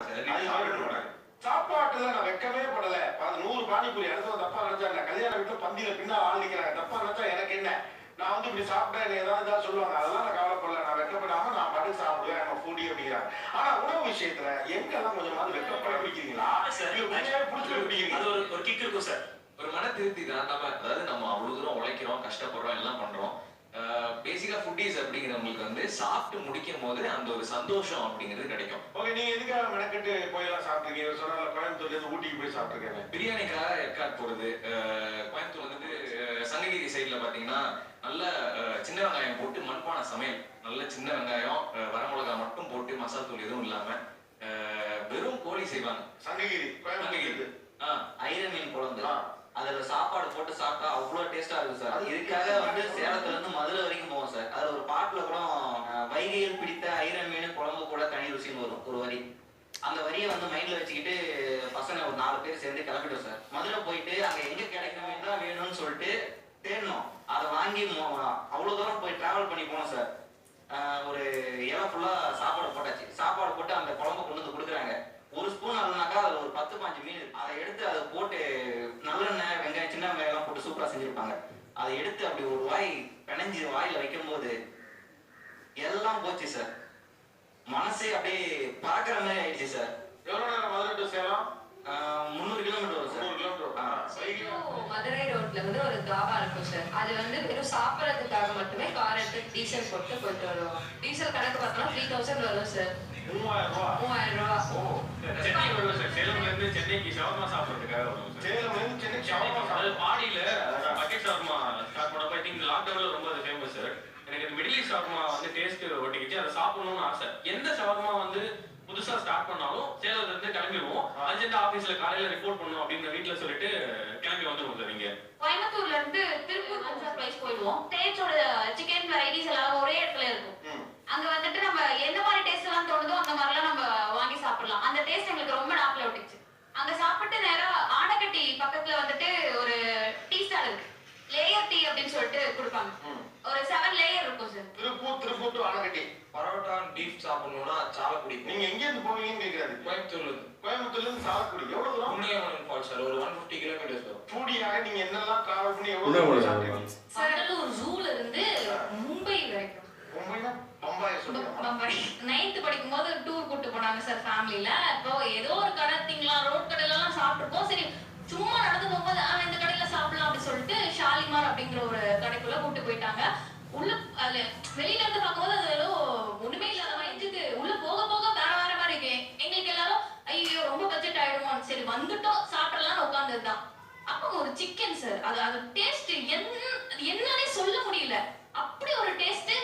அது. சாப்பாட்டுல நான் வெக்கமே படல. அது நூறு பானிபூரி அடுத்தவங்க தப்பா நினைச்சா என்ன கல்யாண வீட்டுல பந்தியில பின்னா ஆள் நிக்கிறாங்க. தப்பா நினைச்சா எனக்கு என்ன? நான் வந்து இப்படி சாப்பிட்டா என்ன ஏதாவது சொல்லுவாங்க. அதெல்லாம் நான் கவலைப்படல. நான் வெக்கப்படாம நான் பாட்டு சாப்பிடுவேன். நம்ம ஃபுடி அப்படிங்கிறாங்க. ஆனா உணவு விஷயத்துல எங்கெல்லாம் கொஞ்சமாவது வெக்கப்பட பிடிக்கிறீங்களா? பிடிச்சி அது பிடிக்கிறீங்க. ஒரு ஒரு கிக் இருக்கும் சார். ஒரு மன திருப்தி தான். நம்ம அதாவது நம்ம அவ்வளவு தூரம் உழைக்கிறோம் கஷ்டப்படுறோம் எல்லாம் பண்றோம். பேசிக்கா ஃபுட்டீஸ் அப்படிங்கிறவங்களுக்கு வந்து சாப்பிட்டு முடிக்கும் போது அந்த ஒரு சந்தோஷம் அப்படிங்கிறது கிடைக்கும். ஓகே நீங்க எதுக்காக மெனக்கெட்டு போய் எல்லாம் சாப்பிட்டுருக்கீங்க சொன்னால கோயம்புத்தூர்ல இருந்து ஊட்டிக்கு போய் சாப்பிட்டுருக்கேன். பிரியாணிக்காக ஏற்காடு போறது கோயம்புத்தூர் வந்துட்டு சங்ககிரி சைடுல பாத்தீங்கன்னா நல்ல சின்ன வெங்காயம் போட்டு மண்பானை சமையல். நல்ல சின்ன வெங்காயம் வரமிளகா மட்டும் போட்டு மசால் தூள் எதுவும் இல்லாம அஹ், வெறும் கோழி செய்வாங்க. சங்ககிரி கோயம்புத்தூர் ஆஹ், ஐர மீன் குழம்பு. அதுல சாப்பாடு போட்டு சாப்பிட்டா அவ்வளவு டேஸ்டா இருக்கும் சார். இதுக்காக வந்து சேலத்துல இருந்து மதுரை வரைக்கும் போவோம் சார். அதுல ஒரு பாட்டுல கூட வைகையில் பிடித்த ஐர மீன் குழம்பு கூட தனி ருசின்னு வரும் ஒரு வரி. அந்த வரியை வந்து மைண்ட்ல வச்சுக்கிட்டு பசங்க ஒரு நாலு பேர் சேர்ந்து கிளம்பிட்டோம் சார். மதுரை போயிட்டு அங்க எங்க கிடைக்கிற மீன் தான் வேணும்னு சொல்லிட்டு தேடணும் அதை வாங்கி அவ்வளவு தூரம் போய் டிராவல் பண்ணி போனோம் சார். ஒரு இலை ஃபுல்லா சாப்பாடு போட்டாச்சு. சாப்பாடு போட்டு அந்த குழம்பு கொண்டு வந்து கொடுக்குறாங்க. ஒரு ஸ்பூன் அதுனாக்கா அதுல ஒரு பத்து பாஞ்சு மீன். அதை எடுத்து அதை போட்டு செஞ்சிருப்பாங்க அதை எடுத்து அப்படி ஒரு வாய் பிணைஞ்சு வாயில வைக்கும் போது எல்லாம் போச்சு சார் மனசே அப்படியே பறக்கிற மாதிரி ஆயிடுச்சு சார் எவ்வளவு நேரம் மதுரை டு சேலம்? முந்நூறு கிலோமீட்டர் வரும் சார். கிலோமீட்டர் மதுரை ரோட்ல வந்து ஒரு தாபா இருக்கும் சார் அது வந்து வெறும் சாப்பிடறதுக்காக மட்டுமே கார் எடுத்து டீசல் போட்டு போயிட்டு வருவோம். டீசல் கணக்கு பார்த்தோம்னா த்ரீ தௌசண்ட் வரும் சார் மூவாயிரம் ரூபா? மூவாயிரம் ரூபா. ஓ சென்னை வருவோம் சார் சேலம்ல இருந்து சென்னைக்கு ஷவர்மா சாப்பிடுறதுக்காக வருவோம் சேலம் ஷவர்மா வந்து டேஸ்ட் ஒட்டிக்கிச்சு. அதை சாப்பிடணும்னு ஆசை. எந்த ஷவர்மா வந்து புதுசா ஸ்டார்ட் பண்ணாலும் சேலத்துல இருந்து கிளம்பிடுவோம். அர்ஜென்ட் ஆபீஸ்ல காலையில ரிப்போர்ட் பண்ணணும் அப்படின்னு வீட்ல சொல்லிட்டு கிளம்பி வந்துருவோம் சார் கோயம்புத்தூர்ல இருந்து திருப்பூர் கன்சர் பிரைஸ் போயிடுவோம். டேஸ்டோட சிக்கன் வெரைட்டிஸ் எல்லாம் ஒரே இடத்துல இருக்கும். ம். அங்க வந்துட்டு நம்ம எந்த மாதிரி டேஸ்ட் எல்லாம் தோணுதோ அந்த மாதிரிலாம் நம்ம வாங்கி சாப்பிடலாம். அந்த டேஸ்ட் எங்களுக்கு ரொம்ப நாக்கில் ஒட்டிச்சு. அங்க சாப்பிட்டு நேரா ஆனக்கட்டி பக்கத்துல வந்துட்டு ஒரு டீ ஸ்டால் இருக்கு. லேயர் டீ அப்படின்னு சொல்லிட்டு கொடுப்பாங்க ம். ஒரு செவன் லேயர் இருக்கும் sir Tiruppur Tiruppur to Anaikatti parotta beef சாப்பிடணும்னா சாலக்குடி நீங்க எங்க இருந்து போவீங்கன்னு கேக்குறாரு. கோயம்புத்தூர்ல கோயம்புத்தூர்ல இருந்து சாலக்குடி எவ்வளவு தூரம்? புண்ணியவனம் ஃபால்ஸ் சார் ஒரு ஒன் ஃபிஃப்டி கிலோமீட்டர்ஸ் வரும். ஃபுடியாக நீங்க என்னெல்லாம் டிராவல் பண்ணி எவ்வளவு. சாப்பிட்டீங்க? சண்டலூர் ஜூல இருந்து மும்பை வரைக்கும். மும்பைனா பம்பாய் பம்பாய். நைன்த் படிக்கும் போது டூர் கூட்டு போனாங்க சார் ஃபேமிலில இப்போ ஏதோ ஒரு கடை திங்கலாம் ரோட் கடையில எல்லாம் சாப்பிட்டுருக்கோம். சரி சும்மா நடந்து போகும்போது ஆ இந்த கடையில சாப்பிடலாம் அப்படின்னு சொல்லிட்டு ஷாலிமார் அப்படிங்கிற ஒரு கடைக்குள்ள கூட்டு போயிட்டாங்க. உள்ள அது வெளியில இருந்து பார்க்கும்போது அது ஏதோ ஒண்ணுமே இல்லாத மாதிரி இருந்துச்சு உள்ள போக போக வேற வேற மாதிரி இருக்கு எங்களுக்கு எல்லாரும் ஐயோ ரொம்ப பட்ஜெட் ஆயிடுமோ சரி வந்துட்டோம் சாப்பிடலாம்னு உட்கார்ந்ததுதான். அப்போ ஒரு சிக்கன் சார் அது அது டேஸ்ட் என்னன்னே சொல்ல முடியல. அப்படி ஒரு டேஸ்ட்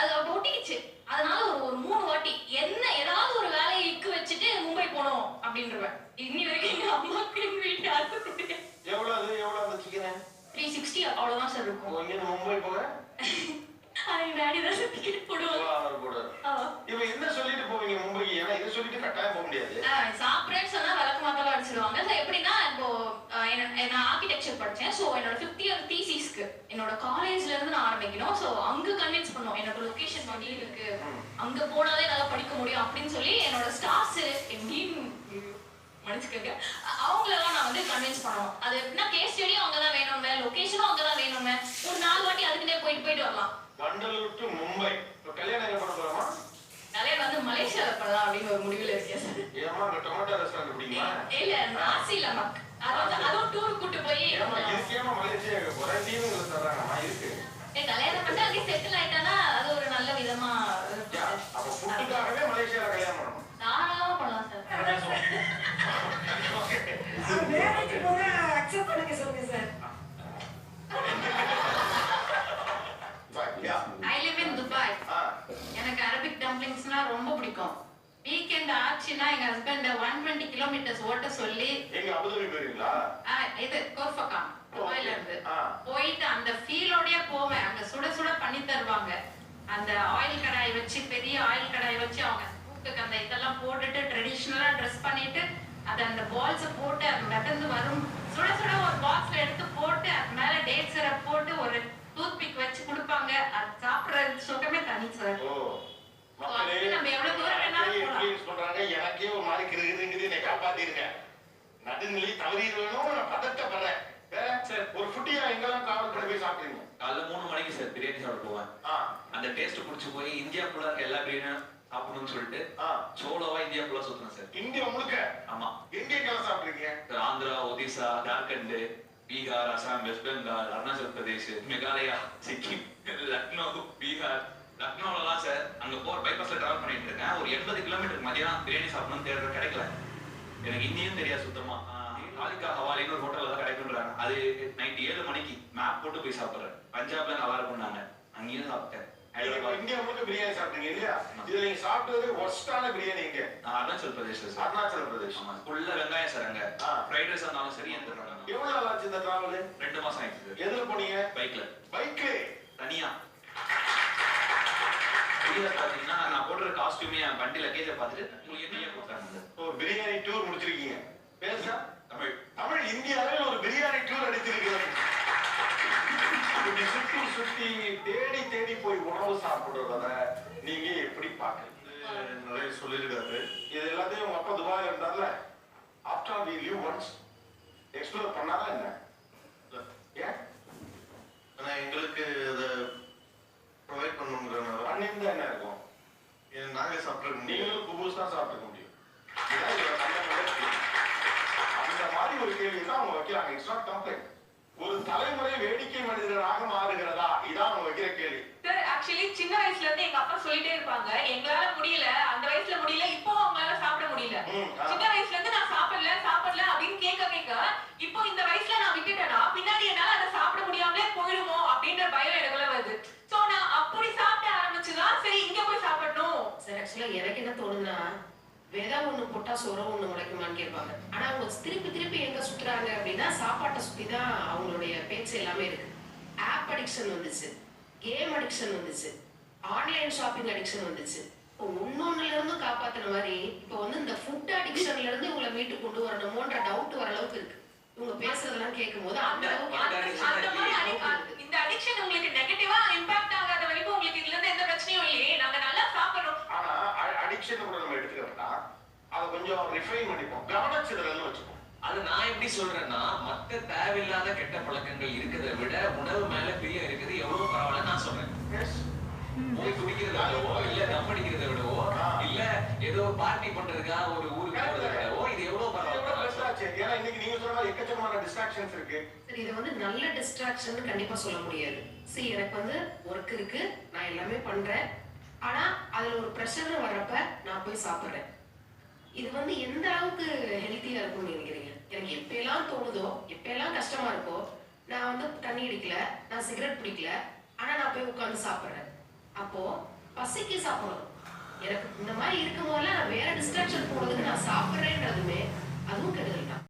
அது ஒட்டிக்கிச்சு. அதனால ஒரு ஒரு மூணு வாட்டி என்ன ஏதாவது ஒரு வேலையை இக்கு வச்சுட்டு மும்பை போனோம் அப்படின்றவன். இன்னி வரைக்கும் எங்க அம்மாக்கு எங்க வீட்டு எவ்வளவு எவ்வளவு சிக்கன் த்ரீ சிக்ஸ்டி அவ்வளவுதான் சார் இருக்கும். மும்பை போக? அது டாடி தான் சார் டிக்கெட் போடுவாங்க அவர் கூட ஆமா. இப்ப என்ன சொல்லிட்டு போவீங்க மும்பைக்கு. ஏன்னா இதை சொல்லிட்டு கட்டாயம் போக முடியாது. ஆ, சாப்பிட்றேன்னு சொன்னா விளக்கு மாத்தலாம் அடிச்சிடுவாங்க So, எப்படின்னா இப்போ நான் ஆர்கிடெக்சர் படிச்சேன். ஸோ என்னோட ஃபிஃப்த் இயர் தீசிஸ்க்கு என்னோட காலேஜ்ல இருந்து நான் ஆரம்பிக்கணும். ஸோ அங்க கன்வின்ஸ் பண்ணோம். என்னோட லொகேஷன் பண்ணி இருக்கு. அங்க போனாலே நல்லா படிக்க முடியும் அப்படின்னு சொல்லி என்னோட ஸ்டாஃப்ஸ் எப்படின்னு மன்னிச்சுக்கோங்க. அவங்களெல்லாம் நான் வந்து கன்வின்ஸ் பண்ணணும் அது எப்படின்னா கேஸ் ஸ்டடியும் அங்கே தான் வேணுமே லொகேஷனும் அங்கே தான் வேணுமே ஒரு நாலு வாட்டி அதுக்குன்னே போயிட்டு வரலாம் வண்டலூர் டு மும்பை கல்யாணம் எங்க பண்ண போறோமா? நிறைய வந்து மலேசியாவில் பண்ணலாம் அப்படின்னு ஒரு முடிவில் இருக்கேன். சார் ஏமா அங்க டொமேட்டோ ரெஸ்டாரண்ட் பிடிக்குமா இல்ல நாசி லமக் அது வந்து அதுவும் டூர் கூட்டு போய் ஏமா இருக்கேமா மலேசியா போறேன் டிவிங்களை தர்றாங்கம்மா இருக்கு. ஏய், கல்யாணம் பண்ணி அங்கே செட்டில் ஆயிட்டானா அது ஒரு நல்ல விதமா. அப்ப ஃபுட்டுக்காகவே மலேசியால கல்யாணம் பண்ணணும். தாராளமா பண்ணலாம் சார். ஓகே வேலைக்கு போனா அக்செப்ட் பண்ணுங்க சொல்லுங்க sir yeah I live in Dubai ஆ எனக்கு அரபிக் டம்ப்ளிங்ஸ்னா ரொம்ப பிடிக்கும் வீக்கெண்ட் ஆச்சுன்னா எங்க ஹஸ்பண்ட் ஒன் டுவெண்ட்டி கிலோமீட்டர்ஸ் ஓட்ட சொல்லி எங்க அபுதாபி போயிருங்களா ஆ, இது கோர்ஃபகான் துபாயில இருந்து போயிட்டு அந்த ஃபீலோடய போவேன். அங்க சுட சுட பண்ணி தருவாங்க. அந்த ஆயில் கடாய் வச்சு பெரிய ஆயில் கடாய் வச்சு அவங்க தூக்குக்கு அந்த இதெல்லாம் போட்டுட்டு ட்ரெடிஷ்னலா ட்ரெஸ் பண்ணிட்டு அது அந்த பால்ஸ் போட்டு அது மிதந்து வரும். சுட சுட ஒரு பாக்ஸ்ல எடுத்து போட்டு அது மேல டேட் சிரப் போட்டு ஒரு டூத் பிக் வச்சு கொடுப்பாங்க. அது சாப்பிடுறது சுகமே தனி சார் ஓ மக்களே அதுக்கு நம்ம எவ்வளவு தூரம் வேணாலும் எனக்கே போலாம். influence பண்றாங்க எனக்கே ஒரு மாதிரி காப்பாத்திருங்க நடுநிலை தவறிடுவேணும் நான் பதட்டப்படுறேன். ஒரு ஃபுட்டியா எங்கெல்லாம் டிராவல் பண்ணி போய் சாப்பிடுறீங்க? காலைல மூணு மணிக்கு சார் பிரியாணி சாப்பிட போவேன். அந்த டேஸ்ட் பிடிச்சி போய் இந்தியா ஃபுல்லா இருக்க எல்லா பிரியாணியும் சாப்பிடணும்னு சொல்லிட்டு சோலோவா இந்தியா ஃபுல்லா சுத்தினேன் சார். இந்தியா முழுக்க? ஆமா. எங்க எங்கெல்லாம் சாப்பிடுறீங்க ஆந்திரா ஒடிசா ஜார்க்கண்ட் பீகார் அசாம் வெஸ்ட் பெங்கால் அருணாச்சல் பிரதேஷ் மேகாலயா சிக்கிம் லக்னோ பீகார். லக்னோலலாம் சார் அங்க போற பைபாஸ்ல டிராவல் பண்ணிட்டு இருக்கேன். ஒரு எண்பது கிலோமீட்டர் மதியம் பிரியாணி சாப்பிடணும்னு தேடுறது கிடைக்கல. எனக்கு இந்தியும் தெரியாது சுத்தமா. காலிக்கா ஹவாலின்னு ஒரு ஹோட்டல்ல தான் கிடைக்குன்றாங்க அது நைட் ஏழு மணிக்கு மேப் போட்டு போய் சாப்பிடுறேன் பஞ்சாப்ல நல்லா இருக்கும்னாங்க அங்கேயும் சாப்பிட்டேன். இந்தியா முழுக்க பிரியாணி சாப்பிட்டீங்க இல்லையா? இதுல நீங்க சாப்பிட்டது ஒஸ்டான பிரியாணி அருணாச்சல் பிரதேஷ்ல சார். அருணாச்சல பிரதேஷ். ஆமா. வெங்காயம் சார் அங்க. ஃப்ரைட் ரைஸ் இருந்தாலும் சரி இருந்தாலும். எவ்வளவு நாள் ஆச்சு இந்த டிராவல் ரெண்டு மாசம் ஆயிடுச்சு எதுல போனீங்க? பைக்ல பைக்ல தனியா. வெளியில பாத்தீங்கன்னா நான் போடுற காஸ்டியூமே என் வண்டி லக்கேஜ பார்த்துட்டு உங்களுக்கு கொடுத்தாங்க ஒரு பிரியாணி டூர் முடிச்சிருக்கீங்க. பேசா தமிழ். தமிழ் இந்தியாவில் ஒரு பிரியாணி டூர் அடித்திருக்கிறது. இப்படி சுத்தி சுத்தி தேடி தேடி போய் உணவு சாப்பிடுறத நீங்க எப்படி பாக்குறீங்க நிறைய சொல்லியிருக்காரு. இது எல்லாத்தையும் உங்க அப்பா Dubai இருந்தார்ல? After we live once explore பண்ணாரா என்ன? ஏன்? எங்களுக்கு பண்ணியிருந்தா என்ன இருக்கும். ஏன் நாங்க சாப்பிட முடியும். நீங்களும் குபூஸ் தான் சாப்பிட்டுக்க முடியும். அந்த மாதிரி ஒரு கேள்வி தான் அவங்க வைக்கிறாங்க. இட்ஸ் நாட் கம்ப்ளைண்ட் ஒரு தலைமுறை வேடிக்கை மனிதராக மாறுகிறதா? இதான் அவங்க வைக்கிற கேள்வி. சார் ஆக்சுவலி சின்ன வயசுல இருந்து எங்க அப்பா சொல்லிட்டே இருப்பாங்க. எங்களால முடியல. அந்த வயசுல முடியல. இப்போ அவங்களால சாப்பிட முடியல ம், ஆ. சின்ன வயசுல இருந்து நான் சாப்பிடல சாப்பிடல அப்படின்னு கேட்க கேட்க இப்போ இந்த வயசுல நான் விட்டுட்டேனா பின்னாடி என்னால அதை சாப்பிட முடியாமலே போயிடுமோ அப்படின்ற பயம் எனக்குள்ள வருது சோ நான் அப்படி சாப்பிட ஆரம்பிச்சுதான் சரி இங்க போய் சாப்பிடணும் சார் ஆக்சுவலா எனக்கு என்ன தோணுதுன்னா விதை ஒண்ணு போட்டா சுரம் ஒண்ணு முளைக்குமான்னு கேட்பாங்க. ஆனா அவங்க திருப்பி திருப்பி எங்க சுத்துறாங்க அப்படின்னா சாப்பாட்டை சுத்தி தான் அவங்களுடைய பேச்சு எல்லாமே இருக்கு. ஆப் அடிக்ஷன் வந்துச்சு. கேம் அடிக்ஷன் வந்துச்சு. ஆன்லைன் ஷாப்பிங் அடிக்ஷன் வந்துச்சு. இப்போ ஒன்னொன்னுல இருந்து காப்பாத்துற மாதிரி இப்போ வந்து இந்த ஃபுட் அடிக்ஷன்ல இருந்து உங்களை மீட்டு கொண்டு வரணுமோன்ற டவுட் வர அளவுக்கு இருக்கு. இவங்க பேசுறதெல்லாம் கேட்கும்போது அந்த அளவுக்கு அந்த- இந்த அடிக்ஷன் உங்களுக்கு நெகட்டிவா இம்பாக்ட் ஆகாத வரைக்கும் உங்களுக்கு இதுல இருந்து எந்த பிரச்சனையும் இல்லையே. நாங்க நல்லா சாப்பிடுறோம் அடிக்ஷன் கூட நம்ம எடுத்துக்கிறோம்னா அதை கொஞ்சம் ரிஃபைன் பண்ணிப்போம். கவனச்சிதறல்னு வச்சுப்போம். அது நான் எப்படி சொல்றேன்னா மத்த தேவையில்லாத கெட்ட பழக்கங்கள் இருக்கிறத விட உணவு மேல பிரியம் இருக்குது. எவ்வளவு பரவாயில்ல நான் சொல்றேன். போய் குடிக்கிறத விடவோ இல்ல தம் அடிக்கிறத விடவோ இல்ல ஏதோ பார்ட்டி பண்றதுக்காக ஒரு ஊருக்கு போறதை விடவோ இது எவ்வளவு பரவாயில்ல. ஏன்னா இன்னைக்கு நீங்க சொன்ன மாதிரி எக்கச்சக்கமான டிஸ்ட்ராக்ஷன்ஸ் இருக்கு. சரி இதை வந்து நல்ல டிஸ்ட்ராக்ஷன் கண்டிப்பா சொல்ல முடியாது. சரி எனக்கு வந்து ஒர்க் இருக்கு. நான் எல்லாமே பண்றேன். ஆனா அதுல ஒரு ப்ரெஷர் வர்றப்ப நான் போய் சாப்பிடுறேன். இது வந்து எந்த அளவுக்கு ஹெல்த்தியா இருக்கும்னு நினைக்கிறீங்க? எனக்கு எப்பயெல்லாம் தோணுதோ எப்பயெல்லாம் கஷ்டமா இருக்கோ நான் வந்து தண்ணி அடிக்கல நான் சிகரெட் பிடிக்கல ஆனா நான் போய் உட்காந்து சாப்பிடுறேன். அப்போ பசிக்கு சாப்பிடணும். எனக்கு இந்த மாதிரி இருக்கும் போதெல்லாம் நான் வேற டிஸ்ட்ராக்ஷன் போனதுக்கு நான் சாப்பிடுறேன்றதுமே அதுவும் கெடுதல் தான்.